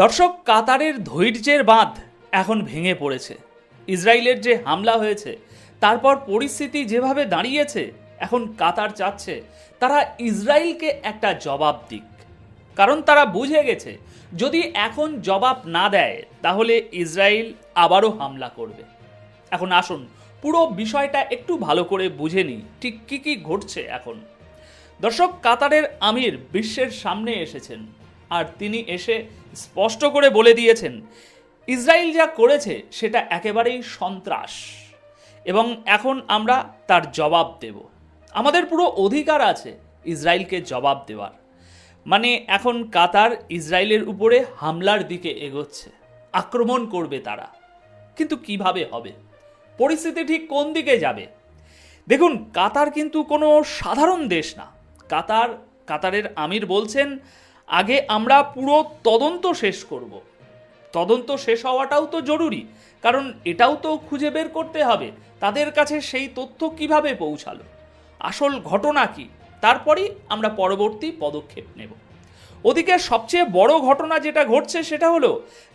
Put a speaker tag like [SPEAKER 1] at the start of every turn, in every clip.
[SPEAKER 1] দর্শক, কাতারের ধৈর্যের বাঁধ এখন ভেঙে পড়েছে। ইসরায়েলের যে হামলা হয়েছে, তারপর পরিস্থিতি যেভাবে দাঁড়িয়েছে, এখন কাতার চাচ্ছে, তারা ইসরায়েলকে একটা জবাব দিক। কারণ তারা বুঝে গেছে, যদি এখন জবাব না দেয়, তাহলে ইসরায়েল আবারও হামলা করবে। এখন আসুন, পুরো বিষয়টা একটু ভালো করে বুঝে নিই, ঠিক কী কী ঘটছে এখন। দর্শক, কাতারের আমির বিশ্বের সামনে এসেছেন, আর তিনি এসে স্পষ্ট করে বলে দিয়েছেন, ইসরায়েল যা করেছে সেটা একেবারেই সন্ত্রাস এবং এখন আমরা তার জবাব দেব। আমাদের পুরো অধিকার আছে ইসরায়েলকে জবাব দেওয়ার। মানে এখন কাতার ইসরায়েলের উপরে হামলার দিকে এগোচ্ছে, আক্রমণ করবে তারা। কিন্তু কীভাবে হবে? পরিস্থিতি ঠিক কোন দিকে যাবে? দেখুন, কাতার কিন্তু কোনো সাধারণ দেশ না। কাতার, কাতারের আমির বলছেন আগে আমরা পুরো তদন্ত শেষ করব। তদন্ত শেষ হওয়াটাও তো জরুরি, কারণ এটাও তো খুঁজে বের করতে হবে, তাদের কাছে সেই তথ্য কীভাবে পৌঁছালো, আসল ঘটনা কি, তারপরেই আমরা পরবর্তী পদক্ষেপ নেব। ওদিকে সবচেয়ে বড় ঘটনা যেটা ঘটছে সেটা হলো,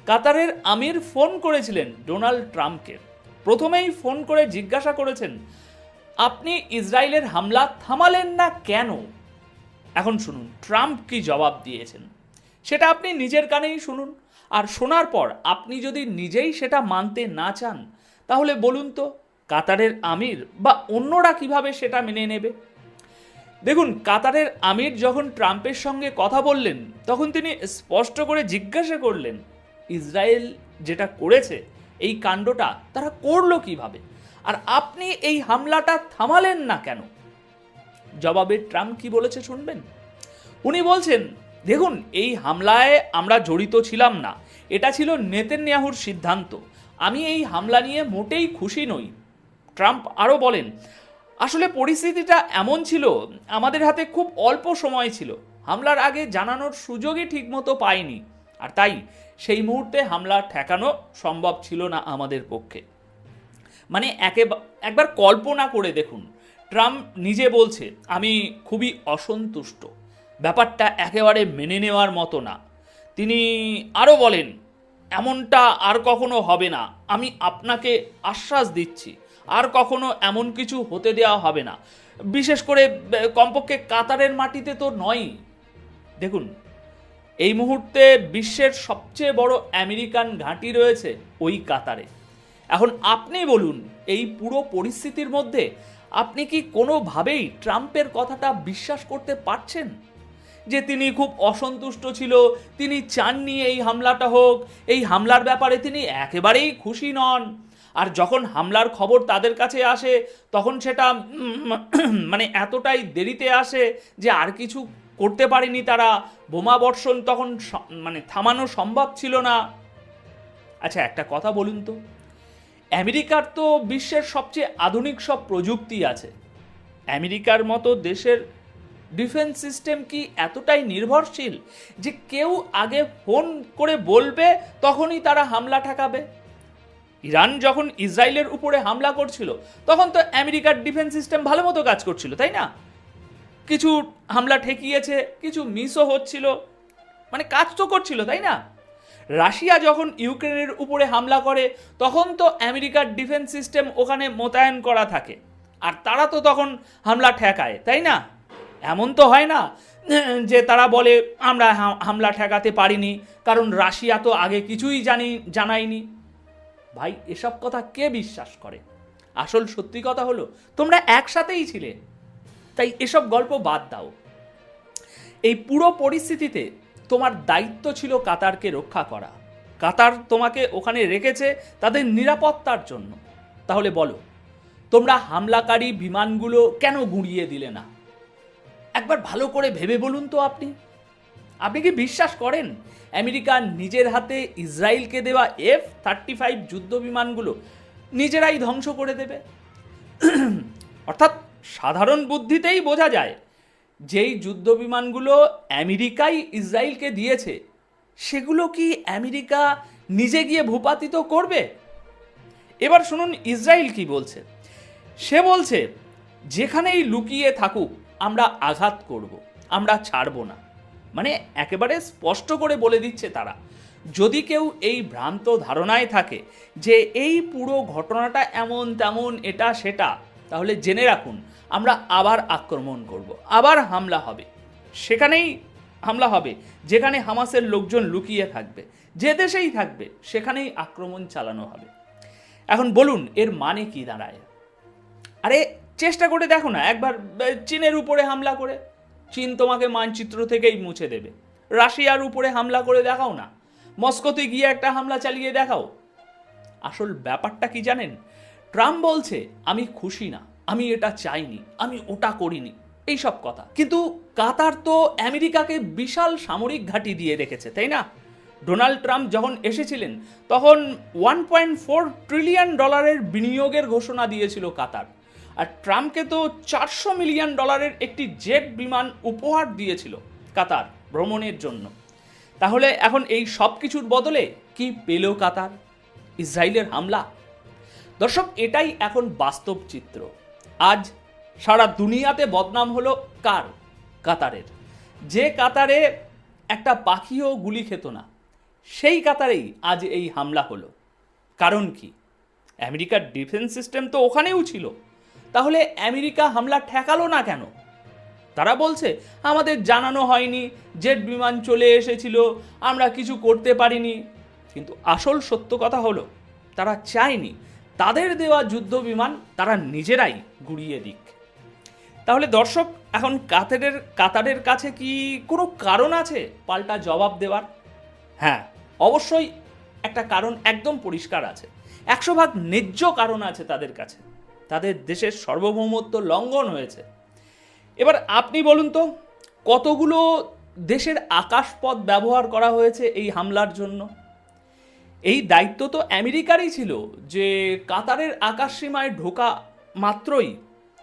[SPEAKER 1] কাতারের আমির ফোন করেছিলেন ডোনাল্ড ট্রাম্পকে। প্রথমেই ফোন করে জিজ্ঞাসা করেছেন, আপনি ইসরায়েলের হামলা থামালেন না কেন? এখন শুনুন, ট্রাম্প কি জবাব দিয়েছেন? সেটা আপনি নিজের কানেই শুনুন। আর শোনার পর আপনি যদি নিজেই সেটা মানতে না চান, তাহলে বলুন তো, কাতারের আমির বা অন্যরা কীভাবে সেটা মেনে নেবে? দেখুন, কাতারের আমির যখন ট্রাম্পের সঙ্গে কথা বললেন, তখন তিনি স্পষ্ট করে জিজ্ঞাসা করলেন, ইসরায়েল যেটা করেছে, এই কাণ্ডটা তারা করল কীভাবে? আর আপনি এই হামলাটা থামালেন না কেন? জবাবে ট্রাম্প কি বলেছে শুনবেন? উনি বলছেন, দেখুন, এই হামলায় আমরা জড়িত ছিলাম না। এটা ছিল নেতেন্যাহুর সিদ্ধান্ত। আমি এই হামলা নিয়ে মোটেই খুশি নই। ট্রাম্প আরও বলেন, আসলে পরিস্থিতিটা এমন ছিল, আমাদের হাতে খুব অল্প সময় ছিল। হামলার আগে জানানোর সুযোগই ঠিকমতো পাইনি। আর তাই, সেই মুহূর্তে হামলা ঠেকানো সম্ভব ছিল না আমাদের পক্ষে। মানে একে একবার কল্পনা করে দেখুন ট্রাম্প নিজে বলছে, আমি খুবই অসন্তুষ্ট। ব্যাপারটা একেবারে মেনে নেওয়ার মতো না। তিনি আরও বলেন, এমনটা আর কখনো হবে না। আমি আপনাকে আশ্বাস দিচ্ছি। আর কখনো এমন কিছু হতে দেওয়া হবে না। বিশেষ করে কমপক্ষে কাতারের মাটিতে তো নয়ই। দেখুন, এই মুহূর্তে বিশ্বের সবচেয়ে বড় আমেরিকান ঘাঁটি রয়েছে ওই কাতারে। এখন আপনি বলুন, এই পুরো পরিস্থিতির মধ্যে আপনি কি কোনোভাবেই ট্রাম্পের কথাটা বিশ্বাস করতে পারছেন? যে তিনি খুব অসন্তুষ্ট ছিল, তিনি চাননি এই হামলাটা হোক, এই হামলার ব্যাপারে তিনি একেবারেই খুশি নন। আর যখন হামলার খবর তাদের কাছে আসে, তখন সেটা মানে এতটাই দেরিতে আসে যে আর কিছু করতে পারেনি তারা। বোমা বর্ষণ তখন মানে থামানো সম্ভব ছিল না। আচ্ছা একটা কথা বলুন তো। আমেরিকার তো বিশ্বের সবচেয়ে আধুনিক সব প্রযুক্তি আছে। আমেরিকার মতো দেশের ডিফেন্স সিস্টেম কি এতটাই নির্ভরশীল যে কেউ আগে ফোন করে বলবে তখনই তারা হামলা ঠেকাবে? ইরান যখন ইসরায়েলের উপরে হামলা করছিল, তখন তো আমেরিকার ডিফেন্স সিস্টেম ভালো মতো কাজ করছিল, তাই না? কিছু হামলা ঠেকিয়েছে, কিছু মিসও হচ্ছিল মানে কাজ তো করছিল, তাই না? রাশিয়া যখন ইউক্রেনের উপরে হামলা করে, তখন তো আমেরিকার ডিফেন্স সিস্টেম ওখানে মোতায়েন করা থাকে। আর তারা তো তখন হামলা ঠেকায়, তাই না? এমন তো হয় না যে তারা বলে, আমরা হামলা ঠেকাতে পারিনি, কারণ রাশিয়া তো আগে কিছুই জানি, জানায়নি। ভাই, এসব কথা কে বিশ্বাস করে? আসল সত্যি কথা হলো, তোমরা একসাথেই ছিলে। তাই এসব গল্প বাদ দাও। এই পুরো পরিস্থিতিতে তোমার দায়িত্ব ছিল কাতারকে রক্ষা করা। কাতার তোমাকে ওখানে রেখেছে তাদের নিরাপত্তার জন্য। তাহলে বলো, তোমরা হামলাকারী বিমানগুলো কেন গুঁড়িয়ে দিলে না? একবার ভালো করে ভেবে বলুন তো আপনি। আপনি কি বিশ্বাস করেন, আমেরিকা নিজের হাতে ইসরায়েলকে দেওয়া এফ থার্টি ফাইভ যুদ্ধ বিমানগুলো নিজেরাই ধ্বংস করে দেবে? অর্থাৎ সাধারণ বুদ্ধিতেই বোঝা যায় যেই যুদ্ধ বিমানগুলো আমেরিকাই ইসরায়েলকে দিয়েছে, সেগুলো কি আমেরিকা নিজে গিয়ে ভূপাতিত করবে? এবার শুনুন ইসরায়েল কি বলছে। সে বলছে, যেখানেই লুকিয়ে থাকুক, আমরা আঘাত করব, আমরা ছাড়ব না। মানে একেবারে স্পষ্ট করে বলে দিচ্ছে তারা। যদি কেউ এই ভ্রান্ত ধারণায় থাকে যে এই পুরো ঘটনাটা এমন তেমন এটা সেটা তাহলে জেনে রাখুন, আমরা আবার আক্রমণ করব। আবার হামলা হবে। সেখানেই হামলা হবে, যেখানে হামাসের লোকজন লুকিয়ে থাকবে। যে দেশেই থাকবে, সেখানেই আক্রমণ চালানো হবে। এখন বলুন, এর মানে কি দাঁড়ায়? আরে, চেষ্টা করে দেখো না, একবার চীনের উপরে হামলা করে। চীন তোমাকে মানচিত্র থেকেই মুছে দেবে। রাশিয়ার উপরে হামলা করে দেখাও না। মস্কোতে গিয়ে একটা হামলা চালিয়ে দেখাও। আসল ব্যাপারটা কি জানেন? ট্রাম্প বলছে, আমি খুশি না, আমি এটা চাইনি, আমি ওটা করিনি। এইসব কথা। কিন্তু কাতার তো আমেরিকাকে বিশাল সামরিক ঘাঁটি দিয়ে রেখেছে, তাই না? ডোনাল্ড ট্রাম্প যখন এসেছিলেন, তখন ওয়ান পয়েন্ট ফোর ট্রিলিয়ন ডলারের বিনিয়োগের ঘোষণা দিয়েছিল কাতার। আর ট্রাম্পকে তো চারশো মিলিয়ন ডলারের একটি জেট বিমান উপহার দিয়েছিল কাতার ভ্রমণের জন্য। তাহলে এখন এই সব কিছুর বদলে কি পেল কাতার? ইসরায়েলের হামলা? দর্শক, এটাই এখন বাস্তব চিত্র। আজ সারা দুনিয়াতে বদনাম হলো কার? কাতারের। যে কাতারে একটা পাখিও গুলি খেত না, সেই কাতারেই আজ এই হামলা হলো। কারণ কি? আমেরিকার ডিফেন্স সিস্টেম তো ওখানেও ছিল। তাহলে আমেরিকা হামলা ঠেকালো না কেন? তারা বলছে, আমাদের জানানো হয়নি, জেট বিমান চলে এসেছিল, আমরা কিছু করতে পারিনি। কিন্তু আসল সত্য কথা হলো, তারা চায়নি তাদের দেওয়া যুদ্ধ বিমান তারা নিজেরাই গুড়িয়ে দিক। তাহলে দর্শক, এখন কাতারের কাতারের কাছে কি কোনো কারণ আছে পাল্টা জবাব দেওয়ার? হ্যাঁ অবশ্যই একটা কারণ একদম পরিষ্কার আছে। একশো ভাগ ন্যায্য কারণ আছে তাদের কাছে। তাদের দেশের সার্বভৌমত্ব লঙ্ঘন হয়েছে। এবার আপনি বলুন তো, কতগুলো দেশের আকাশপথ ব্যবহার করা হয়েছে এই হামলার জন্য? এই দায়িত্ব তো আমেরিকারই ছিল যে কাতারের আকাশ সীমায় ঢোকা মাত্রই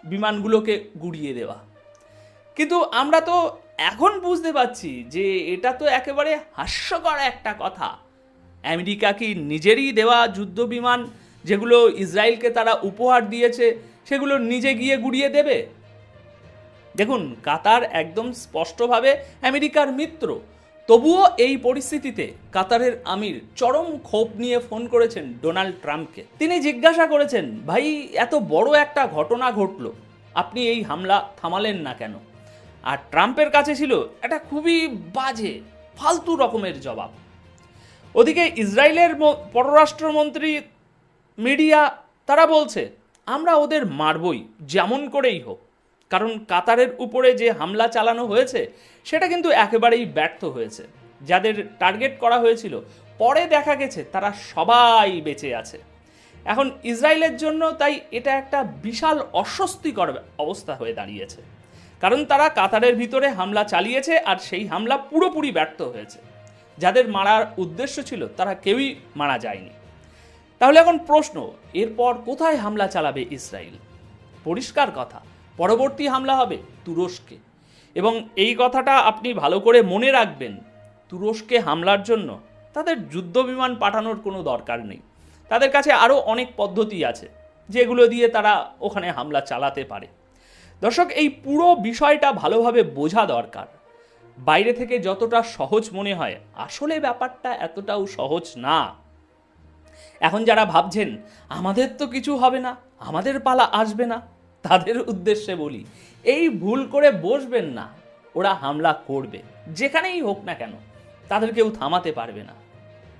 [SPEAKER 1] বিমানগুলোকে গুড়িয়ে দেওয়া। কিন্তু আমরা তো এখন বুঝতে পারছি যে এটা তো একেবারে হাস্যকর একটা কথা। আমেরিকা কি নিজেরই দেওয়া যুদ্ধ বিমান যেগুলো ইসরায়েলকে তারা উপহার দিয়েছে, সেগুলো নিজে গিয়ে গুড়িয়ে দেবে? দেখুন, কাতার একদম স্পষ্টভাবে আমেরিকার মিত্র। তবুও এই পরিস্থিতিতে কাতারের আমির চরম ক্ষোভ নিয়ে ফোন করেছেন ডোনাল্ড ট্রাম্পকে। তিনি জিজ্ঞাসা করেছেন, ভাই, এত বড় একটা ঘটনা ঘটলো, আপনি এই হামলা থামালেন না কেন? আর ট্রাম্পের কাছে ছিল এটা খুবই বাজে, ফালতু রকমের জবাব। ওদিকে ইসরায়েলের পররাষ্ট্রমন্ত্রী মিডিয়া, তারা বলছে, আমরা ওদের মারবই, যেমন করেই হোক। কারণ কাতারের উপরে যে হামলা চালানো হয়েছে, সেটা কিন্তু একেবারেই ব্যর্থ হয়েছে। যাদের টার্গেট করা হয়েছিল, পরে দেখা গেছে তারা সবাই বেঁচে আছে। এখন ইসরায়েলের জন্য তাই এটা একটা বিশাল অস্বস্তিকর অবস্থা হয়ে দাঁড়িয়েছে। কারণ তারা কাতারের ভিতরে হামলা চালিয়েছে আর সেই হামলা পুরোপুরি ব্যর্থ হয়েছে। যাদের মারার উদ্দেশ্য ছিল, তারা কেউই মারা যায়নি। তাহলে এখন প্রশ্ন, এরপর কোথায় হামলা চালাবে ইসরায়েল? পরিষ্কার কথা পরবর্তী হামলা হবে তুরস্কে। এবং এই কথাটা আপনি ভালো করে মনে রাখবেন, তুরস্কে হামলার জন্য তাদের যুদ্ধ বিমান পাঠানোর কোনো দরকার নেই। তাদের কাছে আরও অনেক পদ্ধতি আছে, যেগুলো দিয়ে তারা ওখানে হামলা চালাতে পারে। দর্শক, এই পুরো বিষয়টা ভালোভাবে বোঝা দরকার। বাইরে থেকে যতটা সহজ মনে হয়, আসলে ব্যাপারটা এতটাও সহজ না। এখন যারা ভাবছেন, আমাদের তো কিছু হবে না, আমাদের পালা আসবে না তাদের উদ্দেশ্যে বলি, এই ভুল করে বসবেন না, ওরা হামলা করবে, যেখানেই হোক না কেন, তাদের কেউ থামাতে পারবে না।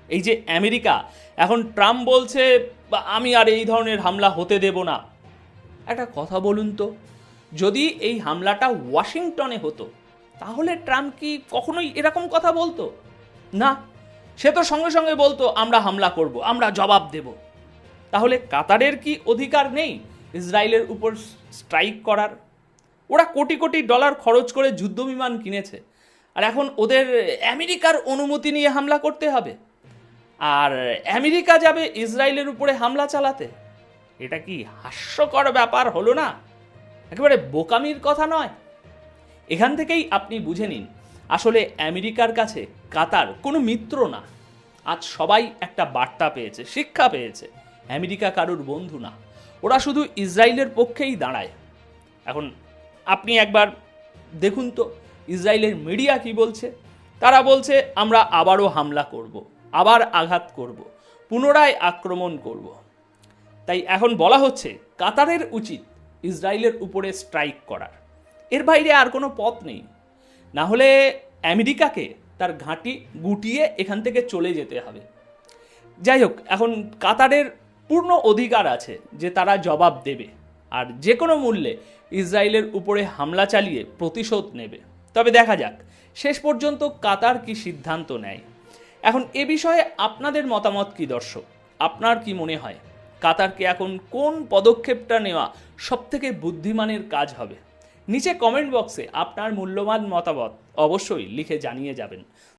[SPEAKER 1] এই যে আমেরিকা, এখন ট্রাম্প বলছে, "বা, আমি আর এই ধরনের হামলা হতে দেব না। একটা কথা বলুন তো, যদি এই হামলাটা ওয়াশিংটনে হতো, তাহলে ট্রাম্প কি কখনোই এরকম কথা বলতো? না, সে তো সঙ্গে সঙ্গে বলতো, আমরা হামলা করব, আমরা জবাব দেব। তাহলে কাতারের কি অধিকার নেই? ইসরায়েলের উপর স্ট্রাইক করার। ওরা কোটি কোটি ডলার খরচ করে যুদ্ধ বিমান কিনেছে। আর এখন ওদের আমেরিকার অনুমতি নিয়ে হামলা করতে হবে। আর আমেরিকা যাবে ইসরায়েলের উপরে হামলা চালাতে। এটা কি হাস্যকর ব্যাপার হলো না? একেবারে বোকামির কথা নয়। এখান থেকেই আপনি বুঝে নিন, আসলে আমেরিকার কাছে কাতার কোনো মিত্র না। আজ সবাই একটা বার্তা পেয়েছে, শিক্ষা পেয়েছে। আমেরিকা কারুর বন্ধু না। ওরা শুধু ইসরায়েলের পক্ষেই দাঁড়ায়। এখন আপনি একবার দেখুন তো, ইসরায়েলের মিডিয়া কি বলছে? তারা বলছে, আমরা আবারও হামলা করব, আবার আঘাত করব, পুনরায় আক্রমণ করব। তাই এখন বলা হচ্ছে, কাতারের উচিত ইসরায়েলের উপরে স্ট্রাইক করার। এর বাইরে আর কোনো পথ নেই। না হলে আমেরিকাকে তার ঘাঁটি গুটিয়ে এখান থেকে চলে যেতে হবে। যাই হোক, এখন কাতারের পূর্ণ অধিকার আছে যে তারা জবাব দেবে আর যে কোনো মূল্যে ইসরায়েলের উপরে হামলা চালিয়ে প্রতিশোধ নেবে। তবে দেখা যাক, শেষ পর্যন্ত কাতার কি সিদ্ধান্ত নেয়। এখন এ বিষয়ে আপনাদের মতামত কি দর্শক? আপনার কি মনে হয় কাতারকে এখন কোন পদক্ষেপটা নেওয়া সবথেকে বুদ্ধিমানের কাজ হবে? নিচে কমেন্ট বক্সে আপনার মূল্যবান মতামত অবশ্যই লিখে জানিয়ে যাবেন।